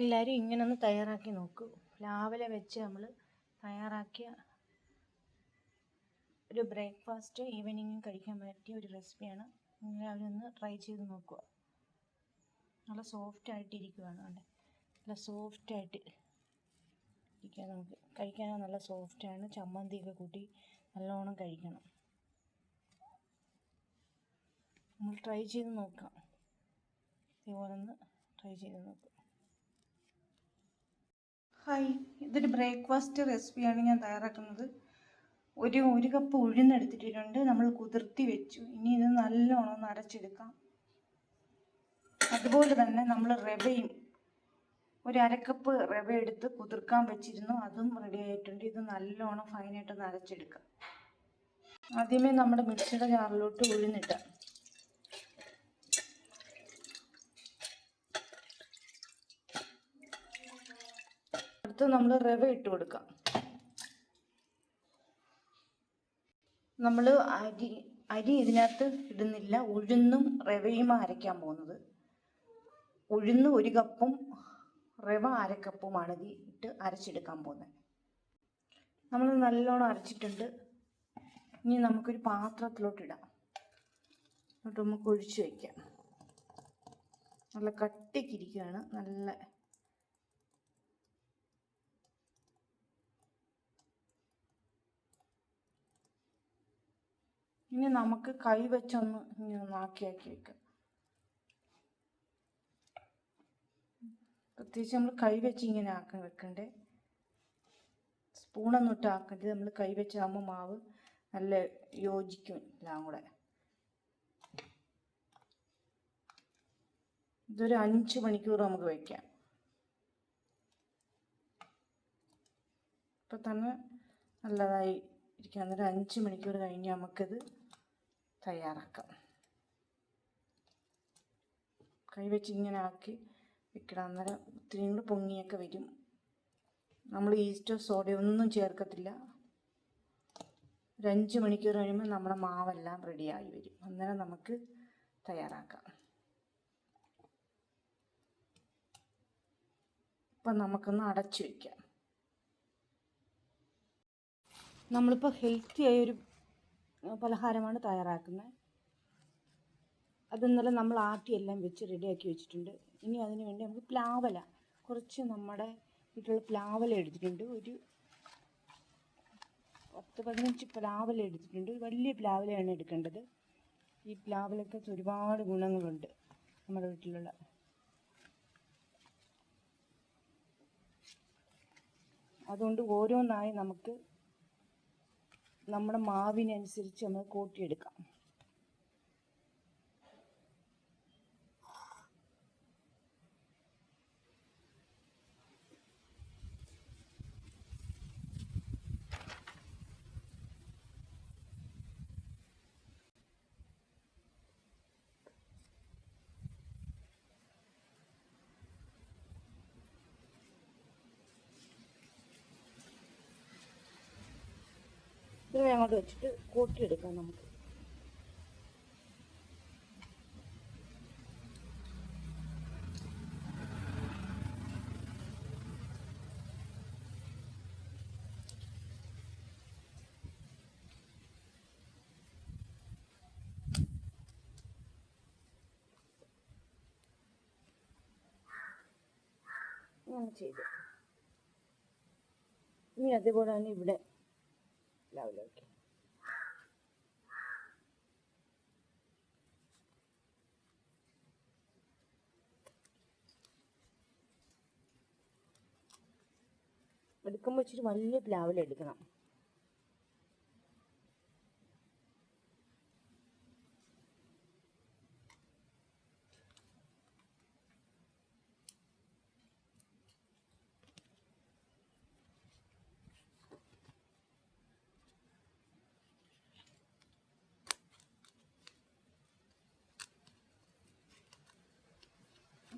എല്ലാവരും ഇങ്ങനെ ഒന്ന് തയ്യാറാക്കി നോക്കൂ. രാവിലെ വെച്ച് നമ്മൾ തയ്യാറാക്കിയ ഒരു ബ്രേക്ക്ഫാസ്റ്റ് ഈവനിങ്ങും കഴിക്കാൻ പറ്റിയ ഒരു റെസിപ്പിയാണ്. എല്ലാവരും ഒന്ന് ട്രൈ ചെയ്ത് നോക്കുക. നല്ല സോഫ്റ്റ് ആയിട്ടിരിക്കുകയാണ് അവിടെ നല്ല സോഫ്റ്റ് ആയിട്ട് ഇരിക്കുക നമുക്ക് കഴിക്കാൻ നല്ല സോഫ്റ്റാണ് ചമ്മന്തിയൊക്കെ കൂട്ടി നല്ലോണം കഴിക്കണം. നമ്മൾ ട്രൈ ചെയ്ത് നോക്കാം. ഇതുപോലെ ഒന്ന് ട്രൈ ചെയ്ത് നോക്കാം. ഹായ് ഇതൊരു ബ്രേക്ക്ഫാസ്റ്റ് റെസിപ്പിയാണ് ഞാൻ തയ്യാറാക്കുന്നത്. ഒരു ഒരു കപ്പ് ഉഴുന്നെടുത്തിട്ടുണ്ട് നമ്മൾ കുതിർത്തി വെച്ചു. ഇനി ഇത് നല്ലോണം ഒന്ന് അരച്ചെടുക്കാം. അതുപോലെ തന്നെ നമ്മൾ റവയും ഒരു അരക്കപ്പ് റവ എടുത്ത് കുതിർക്കാൻ വെച്ചിരുന്നു. അതും റെഡി ആയിട്ടുണ്ട്. ഇത് നല്ലോണം ഫൈനായിട്ടൊന്ന് അരച്ചെടുക്കാം. ആദ്യമേ നമ്മുടെ മിക്സിയുടെ ജാറിലോട്ട് ഉഴുന്നിട്ടാം അടുത്ത് നമ്മൾ റവ ഇട്ട് കൊടുക്കാം. നമ്മൾ അരി അരി ഇതിനകത്ത് ഇടുന്നില്ല. ഉഴുന്നും റവയും അരയ്ക്കാൻ പോകുന്നത്. ഉഴുന്ന് ഒരു കപ്പും റവ അരക്കപ്പുമാണ് ഇത് ഇട്ട് അരച്ചെടുക്കാൻ പോകുന്നത്. നമ്മൾ നല്ലോണം അരച്ചിട്ടുണ്ട്. ഇനി നമുക്കൊരു പാത്രത്തിലോട്ട് ഇടാം. എന്നിട്ട് നമുക്ക് ഒഴിച്ചു വയ്ക്കാം നല്ല കട്ടിക്കിരിക്കുകയാണ് നല്ല ഇനി നമുക്ക് കൈ വെച്ചൊന്ന് ഇനി ഒന്ന് ആക്കിയാക്കി ആക്കി വെക്കാം. പ്രത്യേകിച്ച് നമ്മൾ കൈ വെച്ച് ഇങ്ങനെ ആക്കി വെക്കണ്ടേ? സ്പൂണൊന്നും ഇട്ട് ആക്കരുത് നമ്മൾ കൈ വെച്ചാകുമ്പോൾ മാവ് നല്ല യോജിക്കും എല്ലാം കൂടെ. ഇതൊരു അഞ്ച് മണിക്കൂർ നമുക്ക് വയ്ക്കാം ഇപ്പം തന്നെ നല്ലതായി ഇരിക്കാം അന്നേരം അഞ്ച് മണിക്കൂർ കഴിഞ്ഞ് നമുക്കിത് തയ്യാറാക്കാം. കൈ വെച്ച് ഇങ്ങനെ ആക്കി വെക്കണം. അന്നേരം ഒത്തിരി കൂടെ പൊങ്ങിയൊക്കെ വരും. നമ്മൾ ഈസ്റ്റോ സോഡയോ ഒന്നും ചേർക്കത്തില്ല. ഒരു അഞ്ച് മണിക്കൂർ കഴിയുമ്പോൾ നമ്മുടെ മാവെല്ലാം റെഡിയായി വരും. അന്നേരം നമുക്ക് തയ്യാറാക്കാം. ഇപ്പം നമുക്കൊന്ന് അടച്ചു വയ്ക്കാം നമ്മളിപ്പോൾ ഹെൽത്തി ആയ ഒരു പലഹാരമാണ് തയ്യാറാക്കുന്നത്. അത് ഇന്നലെ നമ്മൾ ആട്ടിയെല്ലാം വെച്ച് റെഡിയാക്കി വെച്ചിട്ടുണ്ട്. ഇനി അതിന് വേണ്ടി നമുക്ക് പ്ലാവല കുറച്ച് നമ്മുടെ വീട്ടിലുള്ള പ്ലാവല എടുത്തിട്ടുണ്ട്. ഒരു പത്ത് പതിനഞ്ച് പ്ലാവല എടുത്തിട്ടുണ്ട്. വലിയ പ്ലാവലയാണ് എടുക്കേണ്ടത്. ഈ പ്ലാവലയ്ക്ക് ഒരുപാട് ഗുണങ്ങളുണ്ട് നമ്മുടെ വീട്ടിലുള്ള. അതുകൊണ്ട് ഓരോന്നായി നമുക്ക് നമ്മുടെ മാവിനനുസരിച്ച് നമ്മൾ കൂട്ടിയെടുക്കാം ഇത് അങ്ങോട്ട് വെച്ചിട്ട് കൂട്ടിയെടുക്കാം നമുക്ക് ഇങ്ങനെ ചെയ്തു ഇനി അതുപോലെ തന്നെ ഇവിടെ ലെവലാക്കി എടുക്കുമ്പോൾ ഇച്ചിരി വലിയ പ്ലാവില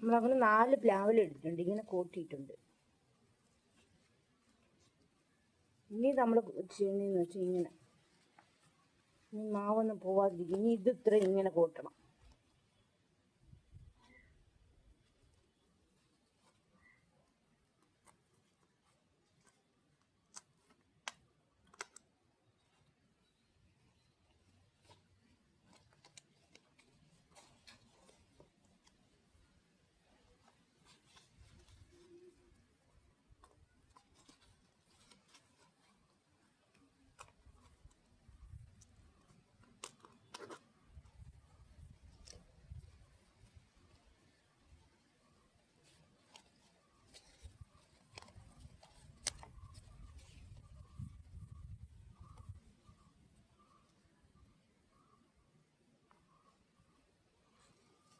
നമ്മളങ്ങനെ നാല് പ്ലാവില എടുത്തിട്ടുണ്ട് ഇങ്ങനെ കൂട്ടിയിട്ടുണ്ട്. ഇനി നമ്മൾ ചെയ്യുന്നതെന്ന് വെച്ചാൽ ഇങ്ങനെ. ഇനി മാവൊന്നും പോവാതിരിക്കും. ഇനി ഇത് ഇത്ര ഇങ്ങനെ കൂട്ടണം.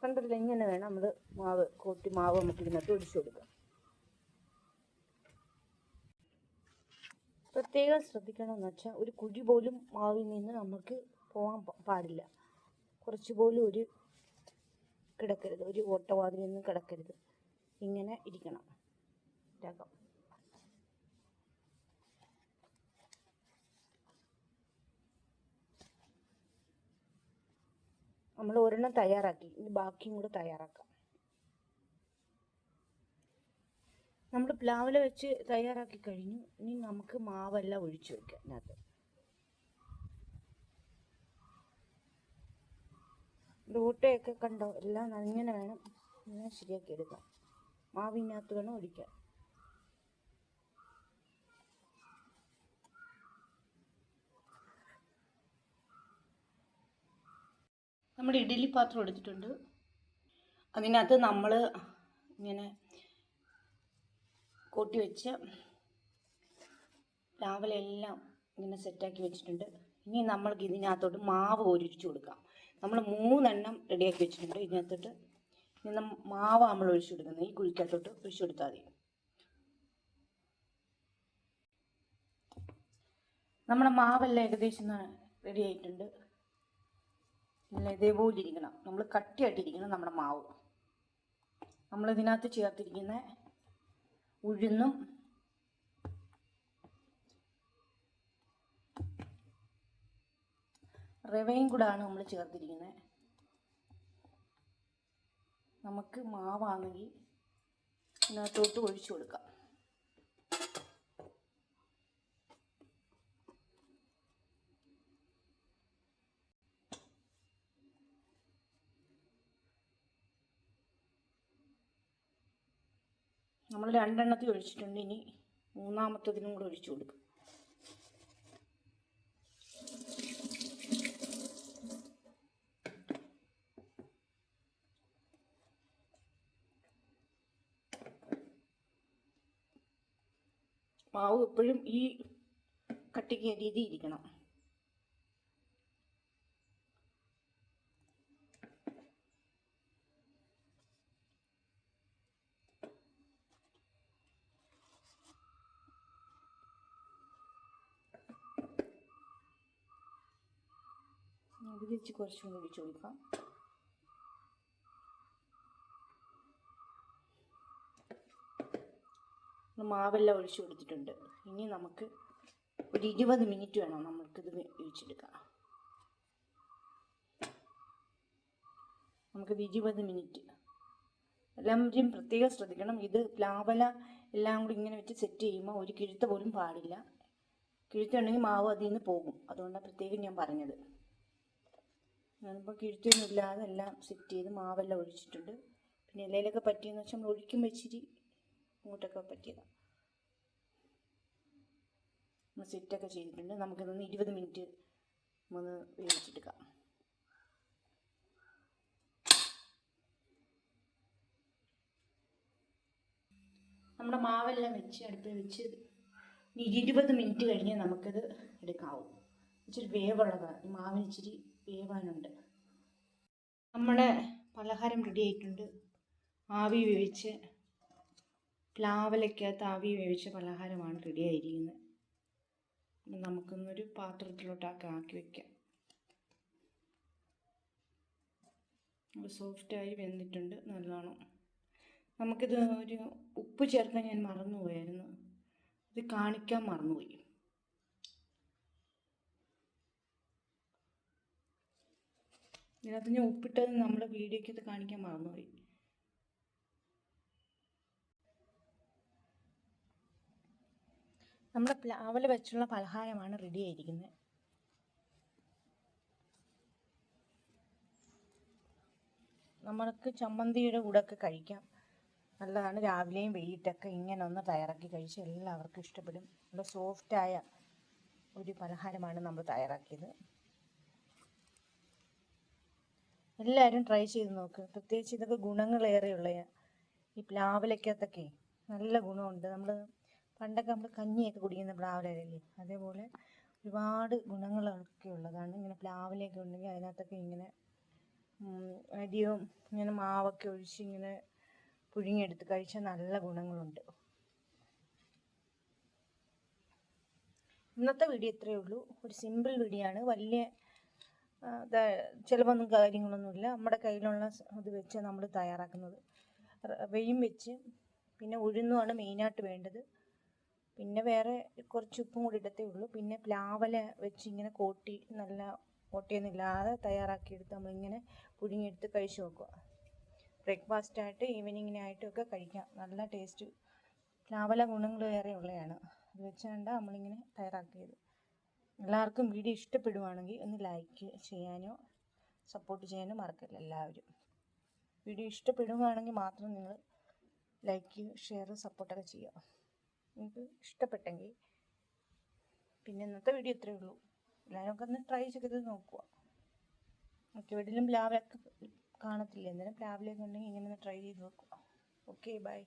കണ്ടില്ല ഇങ്ങനെ വേണം നമ്മൾ മാവ് കൂട്ടി മാവ് നമുക്ക് ഇതിനകത്ത് ഒഴിച്ചു കൊടുക്കാം. പ്രത്യേകം ശ്രദ്ധിക്കണമെന്ന് വെച്ചാൽ ഒരു കുഴി പോലും മാവിൽ നിന്ന് നമുക്ക് പോകാൻ പാടില്ല. കുറച്ച് പോലും ഒരു കിടക്കരുത് ഒരു ഓട്ടവാതിലൊന്നും കിടക്കരുത്. ഇങ്ങനെ ഇരിക്കണം. രകം നമ്മൾ ഒരെണ്ണം തയ്യാറാക്കി. ഇനി ബാക്കിയും കൂടെ തയ്യാറാക്കാം. നമ്മൾ പ്ലാവില വെച്ച് തയ്യാറാക്കി കഴിഞ്ഞു. ഇനി നമുക്ക് മാവെല്ലാം ഒഴിച്ചു വെക്കാം അതിനകത്ത് ഓട്ടയൊക്കെ കണ്ടോ? എല്ലാം നനഞ്ഞനെ വേണം. ഇങ്ങനെ ശരിയാക്കി എടുക്കാം. മാവിനകത്ത് വേണം ഒഴിക്കാൻ. നമ്മുടെ ഇഡ്ഡലി പാത്രം എടുത്തിട്ടുണ്ട്. അതിനകത്ത് നമ്മൾ ഇങ്ങനെ കൂട്ടി വെച്ച് രാവിലെ എല്ലാം ഇങ്ങനെ സെറ്റാക്കി വെച്ചിട്ടുണ്ട്. ഇനി നമ്മൾക്ക് ഇതിനകത്തോട്ട് മാവ് ഒഴിച്ചു കൊടുക്കാം. നമ്മൾ മൂന്നെണ്ണം റെഡിയാക്കി വെച്ചിട്ടുണ്ട് ഇതിനകത്തോട്ട്. ഇനി മാവ് നമ്മൾ ഒഴിച്ചു കൊടുക്കുന്നത് ഈ കുഴിക്കകത്തോട്ട് ഒഴിച്ചു കൊടുത്താൽ മതി. നമ്മുടെ മാവെല്ലാം ഏകദേശം റെഡി ആയിട്ടുണ്ട്. ഇതേപോലെ ഇരിക്കണം. നമ്മൾ കട്ടിയായിട്ടിരിക്കണം നമ്മുടെ മാവ്. നമ്മൾ ഇതിനകത്ത് ചേർത്തിരിക്കുന്ന ഉഴുന്നും റവയും കൂടാണ് നമ്മൾ ചേർത്തിരിക്കുന്നത്. നമുക്ക് മാവാണെങ്കിൽ ഇതിനകത്തോട്ട് ഒഴിച്ചു കൊടുക്കാം. നമ്മൾ രണ്ടെണ്ണത്തിൽ ഒഴിച്ചിട്ടുണ്ട്. ഇനി മൂന്നാമത്തതിനും കൂടെ ഒഴിച്ചു കൊടുക്കും. മാവ് എപ്പോഴും ഈ കട്ടിക്ക് രീതി വെച്ച് കുറച്ചും കൂടി ഒഴിച്ചു കൊടുക്കാം മാവെല്ലാം ഒഴിച്ചു കൊടുത്തിട്ടുണ്ട്. ഇനി നമുക്ക് ഒരു ഇരുപത് മിനിറ്റ് വേണം നമുക്കിത് ഒഴിച്ചെടുക്കാം നമുക്കിത് ഇരുപത് മിനിറ്റ്. എല്ലാവരും പ്രത്യേകം ശ്രദ്ധിക്കണം. ഇത് പ്ലാവല എല്ലാം കൂടി ഇങ്ങനെ വെച്ച് സെറ്റ് ചെയ്യുമ്പോൾ ഒരു കിഴുത്ത പോലും പാടില്ല. കിഴുത്തുണ്ടെങ്കിൽ മാവ് അതിൽ നിന്ന് പോകും. അതുകൊണ്ടാണ് പ്രത്യേകം ഞാൻ പറഞ്ഞത്. ഞാനിപ്പോൾ കിഴുത്തൊന്നും ഇല്ലാതെ എല്ലാം സെറ്റ് ചെയ്ത് മാവെല്ലാം ഒഴിച്ചിട്ടുണ്ട്. പിന്നെ ഇലയിലൊക്കെ പറ്റിയെന്ന് വെച്ചാൽ നമ്മൾ ഒഴിക്കുമ്പോൾ ഇച്ചിരി ഇങ്ങോട്ടൊക്കെ പറ്റിയതാണ് നമ്മൾ സെറ്റൊക്കെ ചെയ്തിട്ടുണ്ട്. നമുക്കിതൊന്ന് ഇരുപത് മിനിറ്റ് ഒന്ന് വേവിച്ചെടുക്കാം. നമ്മുടെ മാവെല്ലാം വെച്ച് അടുപ്പിൽ വെച്ച് ഇനി ഇരുപത് മിനിറ്റ് കഴിഞ്ഞ് നമുക്കിത് എടുക്കാവും. ഇച്ചിരി വേവുള്ളതാണ് ഈ മാവിന് ഇച്ചിരി വേവാനുണ്ട്. നമ്മുടെ പലഹാരം റെഡി ആയിട്ടുണ്ട്. ആവി വേവിച്ച് പ്ലാവലയ്ക്കകത്ത് ആവി വേവിച്ച പലഹാരമാണ് റെഡി ആയിരിക്കുന്നത്. നമുക്കൊന്നൊരു പാത്രത്തിലോട്ടൊക്കെ ആക്കി വെക്കാം. സോഫ്റ്റായി വെന്തിട്ടുണ്ട് നല്ലോണം. നമുക്കിത് ഒരു ഉപ്പ് ചേർക്കാൻ ഞാൻ മറന്നുപോയായിരുന്നു. ഇത് കാണിക്കാൻ മറന്നുപോയി. ഇതിനകത്ത് ഞാൻ ഉപ്പിട്ടത് നമ്മുടെ വീഡിയോയ്ക്കകത്ത് കാണിക്കാൻ മറന്നുപോയി. നമ്മുടെ പ്ലാവൽ വെച്ചുള്ള പലഹാരമാണ് റെഡി ആയിരിക്കുന്നത്. നമ്മൾക്ക് ചമ്മന്തിയുടെ കൂടെ ഒക്കെ കഴിക്കാം. നല്ലതാണ്. രാവിലെയും വൈകിട്ടൊക്കെ ഇങ്ങനെ ഒന്ന് തയ്യാറാക്കി കഴിച്ച് എല്ലാവർക്കും ഇഷ്ടപ്പെടും. നല്ല സോഫ്റ്റായ ഒരു പലഹാരമാണ് നമ്മൾ തയ്യാറാക്കിയത്. എല്ലാവരും ട്രൈ ചെയ്ത് നോക്ക്. പ്രത്യേകിച്ച് ഇതൊക്കെ ഗുണങ്ങളേറെയുള്ള ഈ പ്ലാവിലക്കകത്തൊക്കെ നല്ല ഗുണമുണ്ട്. നമ്മൾ പണ്ടൊക്കെ നമ്മൾ കഞ്ഞിയൊക്കെ കുടിക്കുന്ന പ്ലാവിലല്ലേ? അതേപോലെ ഒരുപാട് ഗുണങ്ങളൊക്കെ ഉള്ളതാണ്. ഇങ്ങനെ പ്ലാവിലയൊക്കെ ഉണ്ടെങ്കിൽ അതിനകത്തൊക്കെ ഇങ്ങനെ അരിയും ഇങ്ങനെ മാവൊക്കെ ഒഴിച്ച് ഇങ്ങനെ പുഴുങ്ങിയെടുത്ത് കഴിച്ചാൽ നല്ല ഗുണങ്ങളുണ്ട്. ഇന്നത്തെ വീഡിയോ ഇത്രയേ ഉള്ളൂ. ഒരു സിമ്പിൾ വീഡിയോ ആണ്. വലിയ ചിലവൊന്നും കാര്യങ്ങളൊന്നുമില്ല. നമ്മുടെ കയ്യിലുള്ള ഇത് വെച്ച് നമ്മൾ തയ്യാറാക്കുന്നത്. റവയും വെച്ച് പിന്നെ ഉഴുന്നുമാണ് മെയിനായിട്ട് വേണ്ടത്. പിന്നെ വേറെ കുറച്ച് ഉപ്പും കൂടി ഇടത്തേ ഉള്ളൂ. പിന്നെ പ്ലാവല വെച്ച് ഇങ്ങനെ കോട്ടി നല്ല കോട്ടിയൊന്നുമില്ലാതെ തയ്യാറാക്കിയെടുത്ത് നമ്മളിങ്ങനെ പുഴുങ്ങിയെടുത്ത് കഴിച്ചു നോക്കുക. ബ്രേക്ക്ഫാസ്റ്റായിട്ട് ഈവനിങ്ങിനായിട്ടൊക്കെ കഴിക്കാം. നല്ല ടേസ്റ്റ് പ്ലാവല ഗുണങ്ങൾ വേറെ ഉള്ളതാണ് അത് വെച്ചാണ്ട് നമ്മളിങ്ങനെ തയ്യാറാക്കിയത്. എല്ലാവർക്കും വീഡിയോ ഇഷ്ടപ്പെടുവാണെങ്കിൽ ഒന്ന് ലൈക്ക് ചെയ്യാനോ സപ്പോർട്ട് ചെയ്യാനോ മറക്കില്ല എല്ലാവരും. വീഡിയോ ഇഷ്ടപ്പെടുവാണെങ്കിൽ മാത്രം നിങ്ങൾ ലൈക്ക് ഷെയർ സപ്പോർട്ടൊക്കെ ചെയ്യുക. നിങ്ങൾക്ക് ഇഷ്ടപ്പെട്ടെങ്കിൽ പിന്നെ ഇന്നത്തെ വീഡിയോ ഇത്രയേ ഉള്ളൂ. എല്ലാവരും ഒന്ന് ട്രൈ ചെയ്ത് നോക്കുക. ഓക്കെ വീട്ടിലും പ്ലാവൊക്കെ കാണത്തില്ല? എന്നാലും പ്ലാവിലൊക്കെ ഉണ്ടെങ്കിൽ ഇങ്ങനെ ഒന്ന് ട്രൈ ചെയ്ത് നോക്കുക. Okay bye.